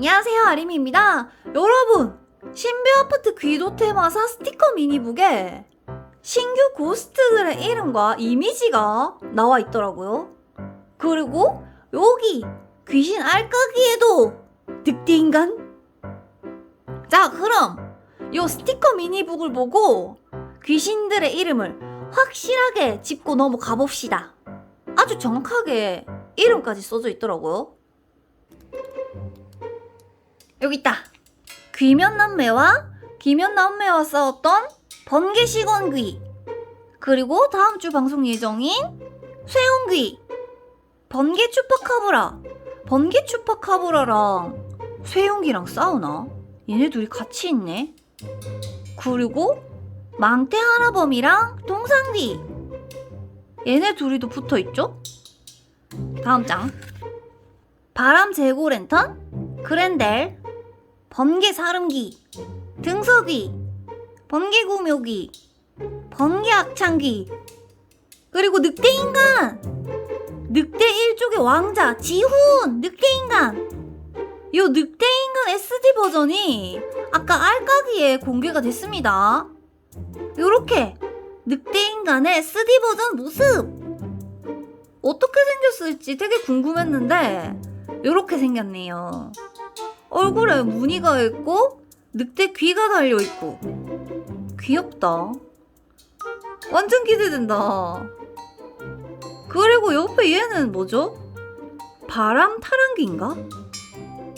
안녕하세요 아림입니다. 여러분 신비 아파트 귀도 테마사 스티커 미니북에 신규 고스트들의 이름과 이미지가 나와 있더라고요. 그리고 여기 귀신 알까기에도 늑대인간? 자 그럼 요 스티커 미니북을 보고 귀신들의 이름을 확실하게 짚고 넘어가 봅시다. 아주 정확하게 이름까지 써져 있더라고요 여기 있다. 귀면남매와 귀면남매와 싸웠던 번개시건귀. 그리고 다음 주 방송 예정인 쇠홍귀. 번개 추파카브라. 번개 추파카브라랑 쇠홍귀랑 싸우나? 얘네 둘이 같이 있네. 그리고 망태 하나범이랑 동상귀. 얘네 둘이도 붙어 있죠? 다음 장. 바람 제고 랜턴, 그랜델, 번개 사름기, 등석이, 번개 구묘기, 번개 악창기, 그리고 늑대 인간, 늑대 일족의 왕자 지훈, 늑대 인간. 요 늑대 인간 SD 버전이 아까 알까기에 공개가 됐습니다. 요렇게 늑대 인간의 SD 버전 모습 어떻게 생겼을지 되게 궁금했는데 요렇게 생겼네요. 얼굴에 무늬가 있고 늑대 귀가 달려 있고 귀엽다. 완전 기대된다. 그리고 옆에 얘는 뭐죠? 바람 타랑기인가?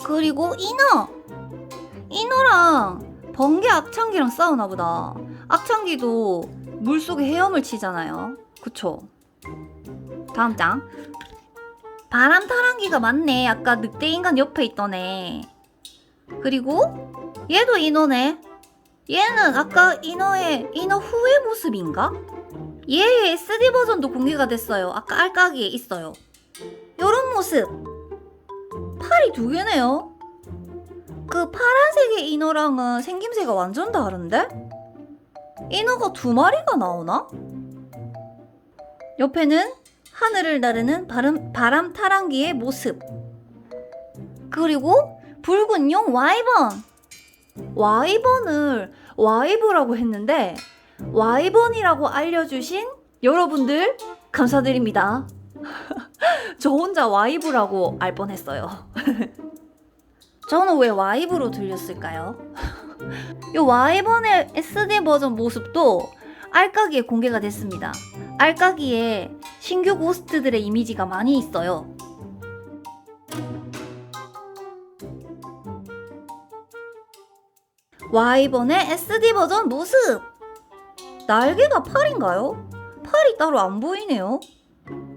그리고 인어. 인어랑 번개 악창기랑 싸우나 보다. 악창기도 물속에 헤엄을 치잖아요. 그쵸? 다음 장. 바람 타랑기가 맞네. 아까 늑대 인간 옆에 있던 애. 그리고 얘도 인어네. 얘는 아까 인어의 인어 후의 모습인가? 얘의 SD 버전도 공개가 됐어요. 아까 알까기에 있어요. 요런 모습. 팔이 두 개네요. 그 파란색의 인어랑은 생김새가 완전 다른데? 인어가 두 마리가 나오나? 옆에는 하늘을 나르는 바람, 바람 타랑기의 모습. 그리고 붉은 용 와이번. 와이번을 와이브라고 했는데 와이번이라고 알려주신 여러분들 감사드립니다. 저 혼자 와이브라고 알 뻔했어요. 저는 왜 와이브로 들렸을까요? 이 와이번의 SD 버전 모습도 알까기에 공개가 됐습니다. 알까기에 신규 고스트들의 이미지가 많이 있어요. 와이번의 SD 버전 모습! 날개가 팔인가요? 팔이 따로 안 보이네요.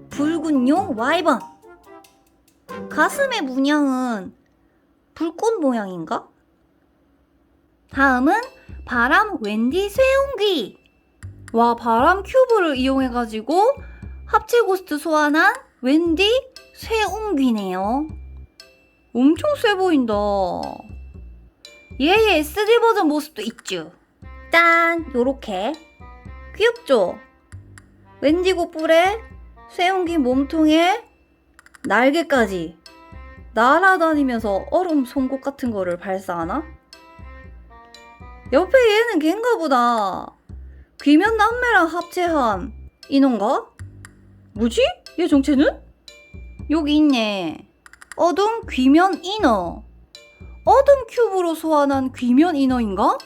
붉은 용 와이번. 가슴의 문양은 불꽃 모양인가? 다음은 바람 웬디 쇠옹귀. 와, 바람 큐브를 이용해가지고 합체 고스트 소환한 웬디 쇠옹귀네요. 엄청 세 보인다. 얘의 SD 버전 모습도 있죠. 짠! 요렇게. 귀엽죠? 웬디고 뿔에 쇠옹기 몸통에 날개까지 날아다니면서 얼음 송곳 같은 거를 발사하나? 옆에 얘는 걘가 보다. 귀면 남매랑 합체한 인원가? 뭐지? 얘 정체는? 여기 있네. 어둠 귀면 인어. 어둠 큐브로 소환한 귀면 인어인가?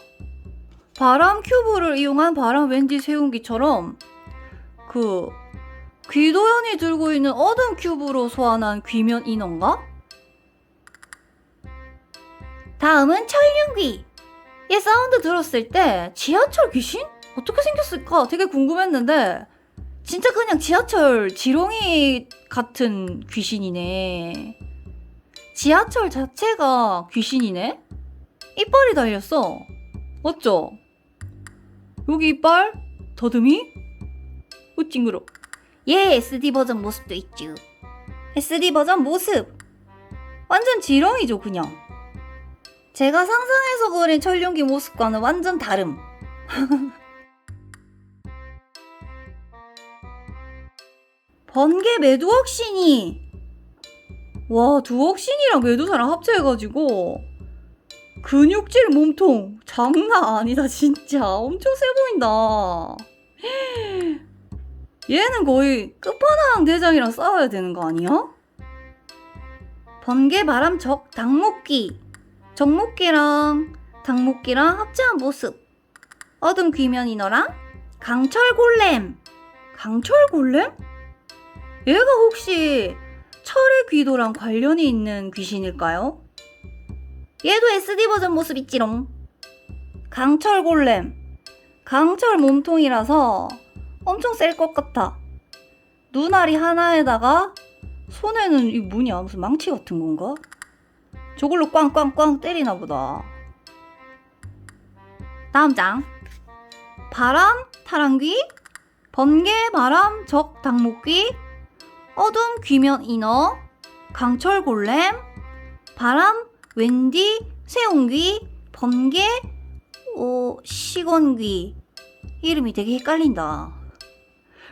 바람 큐브를 이용한 바람 왠지 세운기처럼 그 귀도현이 들고 있는 어둠 큐브로 소환한 귀면 인어인가? 다음은 천륜귀. 얘 사운드 들었을 때 지하철 귀신? 어떻게 생겼을까 되게 궁금했는데 진짜 그냥 지하철 지렁이 같은 귀신이네. 지하철 자체가 귀신이네? 이빨이 달렸어. 맞죠? 여기 이빨? 더듬이? 오 징그러. 얘 SD 버전 모습도 있죠. SD 버전 모습. 완전 지렁이죠 그냥. 제가 상상해서 그린 철룡기 모습과는 완전 다름. 번개 매두억신이 와, 두억신이랑 메두사랑 합체해가지고 근육질 몸통 장난 아니다 진짜 엄청 세 보인다. 얘는 거의 끝판왕 대장이랑 싸워야 되는 거 아니야? 번개 바람 적 당목기 적목기랑 당목기랑 합체한 모습 어둠 귀면 인어랑 강철 골렘 강철 골렘? 얘가 혹시 철의 귀도랑 관련이 있는 귀신일까요? 얘도 SD 버전 모습 있지롱. 강철 골렘. 강철 몸통이라서 엄청 셀 것 같아. 눈알이 하나에다가 손에는 이 뭐냐 무슨 망치 같은 건가? 저걸로 꽝꽝꽝 때리나 보다. 다음 장. 바람 타랑귀 번개 바람 적 당목귀 어둠 귀면 인어 강철 골렘 바람 웬디 세옹귀 번개 어, 시건귀 이름이 되게 헷갈린다.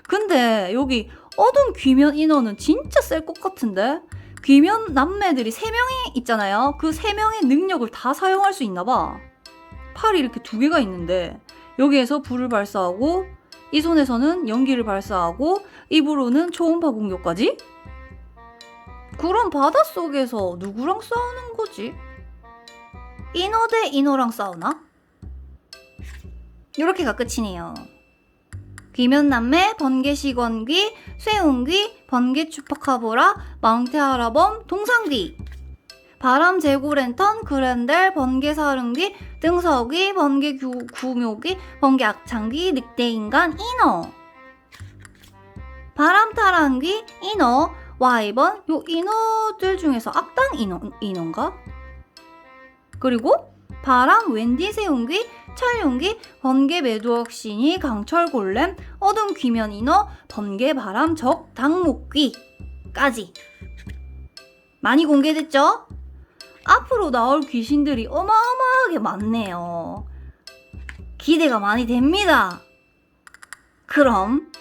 근데 여기 어둠 귀면 인어는 진짜 셀 것 같은데 귀면 남매들이 세 명이 있잖아요. 그세 명의 능력을 다 사용할 수 있나 봐. 팔이 이렇게 두 개가 있는데 여기에서 불을 발사하고 이 손에서는 연기를 발사하고 입으로는 초음파 공격까지? 그럼 바닷속에서 누구랑 싸우는 거지? 인어 대 인어랑 싸우나? 이렇게가 끝이네요. 귀면남매, 번개시건귀, 쇠옹귀, 번개추파카보라, 망태하라범, 동상귀 바람 제고 랜턴, 그랜델, 번개 사릉귀, 등석귀, 번개구묘귀, 번개 악창귀, 늑대 인간, 인어 바람 타랑귀, 인어, 와이번, 요 인어들 중에서 악당 인어, 인어인가? 그리고 바람, 웬디, 세운귀, 철용귀, 번개 매두억 신이, 강철 골렘, 어둠 귀면 인어, 번개 바람 적, 당목귀까지 많이 공개됐죠? 앞으로 나올 귀신들이 어마어마하게 많네요. 기대가 많이 됩니다. 그럼